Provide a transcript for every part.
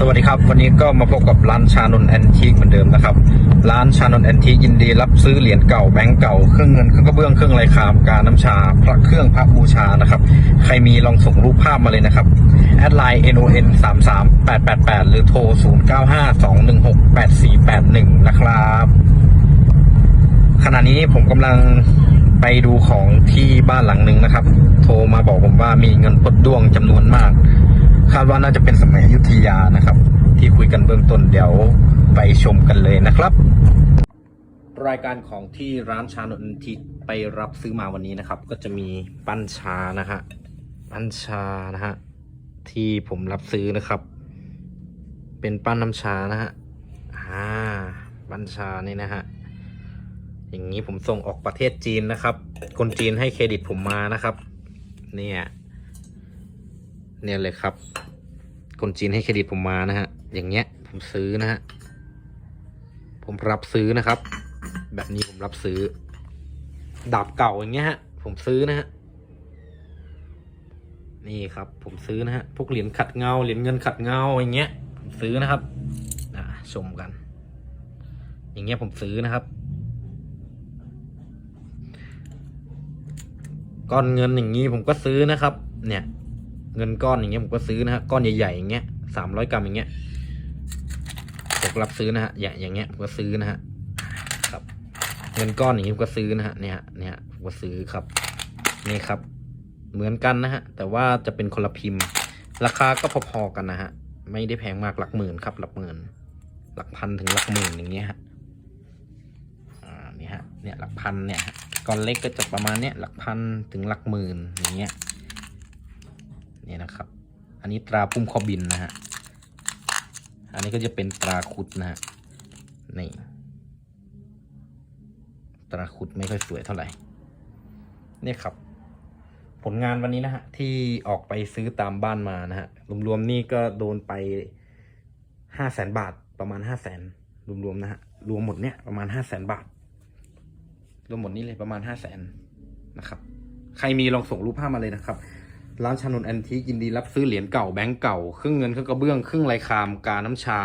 สวัสดีครับ วันนี้ก็มาพบกับร้านชานนแอนทิกเหมือนเดิมนะครับ ร้านชานนแอนทิกยินดีรับซื้อเหรียญเก่าแบงก์เก่าเครื่องเงินเครื่องกระเบื้องเครื่องลายคามการน้ำชา พระเครื่องพระบูชานะครับ ใครมีลองส่งรูปภาพมาเลยนะครับ แอดไลน์ non 3 3 8 8 8หรือโทร0 9 5 2 1 6 8 4 8 1นะครับขณะนี้ผมกำลังไปดูของที่บ้านหลังหนึ่งนะครับ โทรมาบอกผมว่ามีเงินพดด้วงจำนวนมาก คาดว่าน่าจะเป็นสมัยอยุธยานะครับ ที่คุยกันเบื้องต้นเดี๋ยวไปชมกันเลยนะครับ รายการของที่ร้านชานนท์ที่ไปรับซื้อมาวันนี้นะครับ ก็จะมีปั้นชานะฮะปั้นชานะฮะที่ผมรับซื้อนะครับ เป็นปั้นน้ำชานะฮะอ่าปั้นชานี่นะฮะอย่างนี้ผมส่งออกประเทศจีนนะครับ คนจีนให้เครดิตผมมานะครับ เนี่ย เนี่ยเลยครับ คนจีนให้เครดิตผมมานะฮะ อย่างเงี้ยผมซื้อนะฮะ ผมรับซื้อนะครับ แบบนี้ผมรับซื้อ ดาบเก่าอย่างเงี้ยฮะ ผมซื้อนะฮะ นี่ครับ ผมซื้อนะฮะ พวกเหรียญขัดเงา เหรียญเงินขัดเงาอย่างเงี้ย ผมซื้อนะครับอ่าชมกัน อย่างเงี้ยผมซื้อนะครับก้อนเงินอย่างนี้ผมก็ซื้อนะครับ เนี่ย เงินก้อนอย่างเงี้ยผมก็ซื้อนะฮะก้อนใหญ่ๆอย่างเงี้ยสามร้อยกรัมอย่างเงี้ยผมรับซื้อนะฮะอย่างอย่างเงี้ยผมก็ซื้อนะฮะครับ เงินก้อนอย่างเงี้ยผมก็ซื้อนะฮะเนี่ยเนี่ยผมก็ซื้อครับนี่ครับ เหมือนกันนะฮะแต่ว่าจะเป็นคนละพิมพ์ ราคาก็พอๆกันนะฮะไม่ได้แพงมากหลักหมื่นครับ หลักหมื่นหลักพันถึงหลักหมื่นอย่างเงี้ยฮะอ่านี่ฮะเนี่ยหลักพันเนี่ยก้อนเล็กก็จะประมาณเนี้ยหลักพันถึงหลักหมื่นอย่างเงี้ย นี่นะครับ อันนี้ตราพุ่มข้อบินนะฮะ อันนี้ก็จะเป็นตราคุดนะฮะ นี่ ตราคุดไม่ค่อยสวยเท่าไหร่ นี่ครับ ผลงานวันนี้นะฮะ ที่ออกไปซื้อตามบ้านมานะฮะ รวมๆนี่ก็โดนไปห้าแสนบาทประมาณห้าแสนรวมๆนะฮะ รวมหมดเนี้ยประมาณห้าแสนบาท รวมหมดนี้เลยประมาณห้าแสนนะครับ ใครมีลองส่งรูปภาพมาเลยนะครับ ร้านชานนแอนทิกยินดีรับซื้อเหรียญเก่าแบงก์เก่าเครื่องเงินเครื่องกระเบื้องเครื่องลายคามกาน้ำชา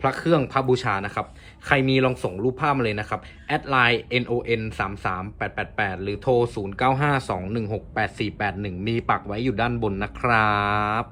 พระเครื่องพระบูชานะครับ ใครมีลองส่งรูปภาพมาเลยนะครับแอดไลน์ non 3 3 8 8 8 หรือโทร 0 9 5 2 1 6 8 4 8 1 มีปักไว้อยู่ด้านบนนะครับ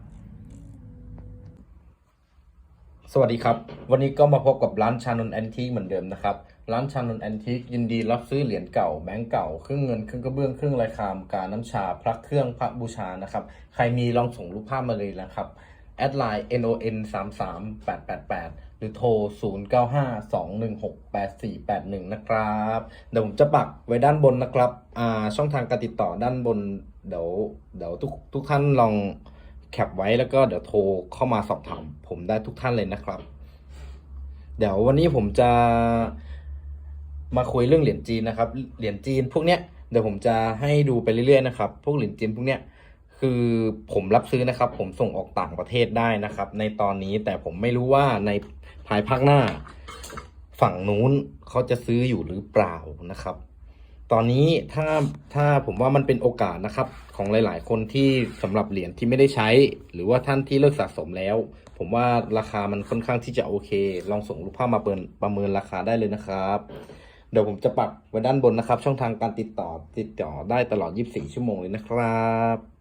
สวัสดีครับ วันนี้ก็มาพบกับร้านชานนแอนทิกเหมือนเดิมนะครับ ร้านชานนแอนทิกยินดีรับซื้อเหรียญเก่าแบงก์เก่าเครื่องเงินเครื่องกระเบื้องเครื่องลายคามการน้ำชาพระเครื่องพระบูชานะครับ ใครมีลองส่งรูปภาพมาเลยนะครับแอดไลน์ non 3 3 8 8 8 หรือโทร 0 9 5 2 1 6 8 4 8 1 นะครับ เดี๋ยวผมจะปักไว้ด้านบนนะครับอ่าช่องทางการติดต่อด้านบน เดี๋ยวเดี๋ยวทุกทุกท่านลองแคปไว้แล้วก็เดี๋ยวโทรเข้ามาสอบถามผมได้ทุกท่านเลยนะครับ เดี๋ยววันนี้ผมจะ มาคุยเรื่องเหรียญจีนนะครับ เหรียญจีนพวกเนี้ยเดี๋ยวผมจะให้ดูไปเรื่อยๆนะครับ พวกเหรียญจีนพวกเนี้ยคือผมรับซื้อนะครับ ผมส่งออกต่างประเทศได้นะครับ ในตอนนี้แต่ผมไม่รู้ว่าในภายภาคหน้า ฝั่งนู้นเขาจะซื้ออยู่หรือเปล่านะครับ ตอนนี้ถ้าถ้าผมว่ามันเป็นโอกาสนะครับ ของหลาย ๆ คนที่สำหรับเหรียญที่ไม่ได้ใช้ หรือว่าท่านที่เลิกสะสมแล้ว ผมว่าราคามันค่อนข้างที่จะโอเค ลองส่งรูปภาพมาเปินประเมินราคาได้เลยนะครับ เดี๋ยวผมจะปักไว้ด้านบนนะครับ ช่องทางการติดต่อติดต่อได้ตลอด 24 ชั่วโมงเลยนะครับ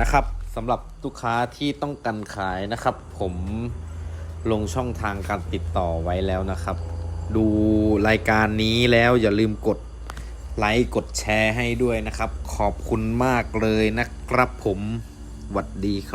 นะครับสำหรับลูกค้าที่ต้องการขายนะครับ ผมลงช่องทางการติดต่อไว้แล้วนะครับ ดูรายการนี้แล้วอย่าลืมกดไลค์กดแชร์ให้ด้วยนะครับ ขอบคุณมากเลยนะครับผมหวัดดีครับ